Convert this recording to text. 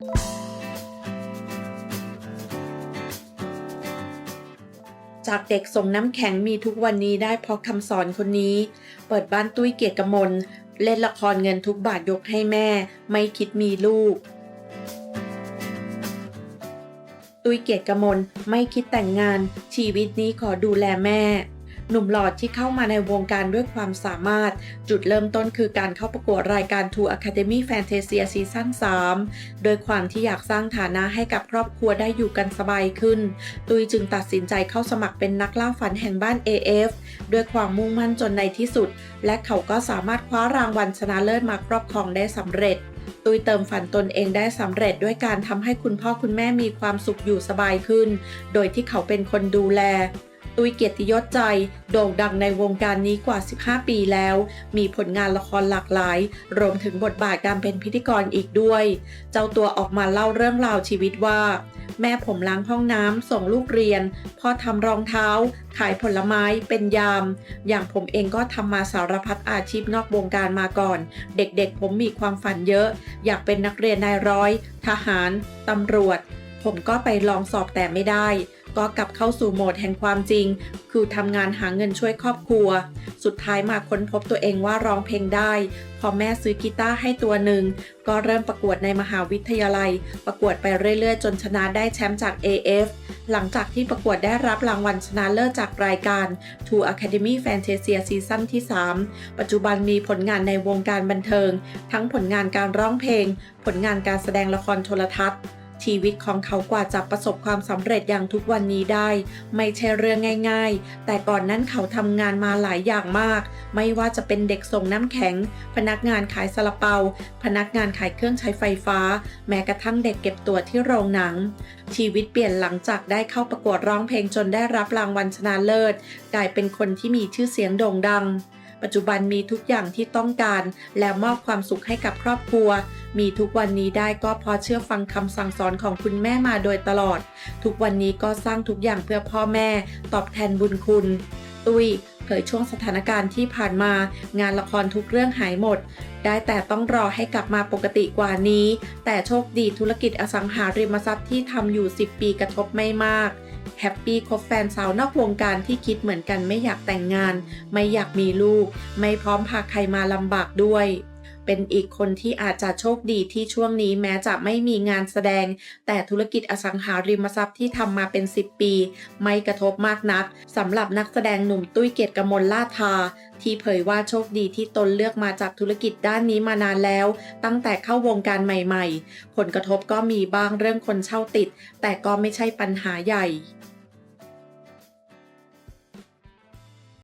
จากเด็กส่งน้ำแข็งมีทุกวันนี้ได้เพราะคำสอนคนนี้ เปิดบ้านตุ้ยเกียรติกมล เล่นละครเงินทุกบาทยกให้แม่ ไม่คิดมีลูก ตุ้ยเกียรติกมลไม่คิดแต่งงาน ชีวิตนี้ขอดูแลแม่ หนุ่มหลอดที่เข้ามาในวงการด้วยความสามารถ จุดเริ่มต้นคือการเข้าประกวดรายการ True Academy Fantasia ซีซั่น3โดยความที่อยากสร้างฐานะให้กับครอบครัวได้อยู่กันสบายขึ้น ตุยจึงตัดสินใจเข้าสมัครเป็นนักล่าฝันแห่งบ้าน AF ด้วยความมุ่งมั่นจนในที่สุด และเขาก็สามารถคว้ารางวัลชนะเลิศมาครอบครองได้สำเร็จตุยเติมฝันตนเองได้สำเร็จด้วยการทำให้คุณพ่อคุณแม่มีความสุขอยู่สบายขึ้น โดยที่เขาเป็นคนดูแล ตุยเกียรติยศใจ โด่งดังในวงการนี้กว่า 15 ปีแล้ว มีผลงานละครหลากหลาย รวมถึงบทบาทการเป็นพิธีกรอีกด้วย เจ้าตัวออกมาเล่าเรื่องราวชีวิตว่า แม่ผมล้างห้องน้ำส่งลูกเรียนพ่อทำรองเท้า ขายผลไม้เป็นยาม อย่างผมเองก็ทำมาสารพัดอาชีพนอกวงการมาก่อน เด็กๆ ผมมีความฝันเยอะ อยากเป็นนักเรียนนายร้อย ทหารตำรวจ ผมก็ไปลองสอบแต่ไม่ได้ ก็กลับเข้าสู่โหมดแห่งความจริง คือทำงานหาเงินช่วยครอบครัว สุดท้ายมาค้นพบตัวเองว่าร้องเพลงได้ พอแม่ซื้อกีตาร์ให้ตัวหนึ่ง ก็เริ่มประกวดในมหาวิทยาลัย ประกวดไปเรื่อยๆ จนชนะได้แชมป์จาก AF หลังจากที่ประกวดได้รับรางวัลชนะเลิศจากรายการ True Academy Fantasia ซีซั่นที่ 3 ปัจจุบันมีผลงานในวงการบันเทิง ทั้งผลงานการร้องเพลง ผลงานการแสดงละครโทรทัศน์ ชีวิตของเขากว่าจะประสบความสำเร็จอย่างทุกวันนี้ได้ ไม่ใช่เรื่องง่าย ๆ แต่ก่อนนั้นเขาทำงานมาหลายอย่างมาก ไม่ว่าจะเป็นเด็กส่งน้ำแข็ง พนักงานขายซาลาเปา พนักงานขายเครื่องใช้ไฟฟ้า แม้กระทั่งเด็กเก็บตัวที่โรงหนัง ชีวิตเปลี่ยนหลังจากได้เข้าประกวดร้องเพลงจนได้รับรางวัลชนะเลิศ กลายเป็นคนที่มีชื่อเสียงโด่งดัง ปัจจุบันมีทุกอย่างที่ต้องการ และมอบความสุขให้กับครอบครัว มีทุกวันนี้ได้ก็เพราะเชื่อฟังคำสั่งสอนของคุณแม่มาโดยตลอด ทุกวันนี้ก็สร้างทุกอย่างเพื่อพ่อแม่ ตอบแทนบุญคุณ ตุ้ยเผยช่วงสถานการณ์ที่ผ่านมา งานละครทุกเรื่องหายหมด ได้แต่ต้องรอให้กลับมาปกติกว่านี้ แต่โชคดีธุรกิจอสังหาริมทรัพย์ที่ทำอยู่ 10 ปีกระทบไม่มาก แฮปปี้คบแฟนสาวนอกวงการที่คิดเหมือนกันไม่อยากแต่งงาน ไม่อยากมีลูก ไม่พร้อมพาใครมาลำบากด้วยเป็นอีกคนที่อาจจะโชคดีที่ช่วงนี้แม้จะไม่มีงานแสดง แต่ธุรกิจอสังหาริมทรัพย์ที่ทำมาเป็น 10 ปี ไม่กระทบมากนักสำหรับนักแสดงหนุ่มตุ้ยเกียรติกมลลาทาที่เผยว่าโชคดีที่ตนเลือกมาจากธุรกิจด้านนี้มานานแล้ว ตั้งแต่เข้าวงการใหม่ ๆ ผลกระทบก็มีบ้างเรื่องคนเช่าติด แต่ก็ไม่ใช่ปัญหาใหญ่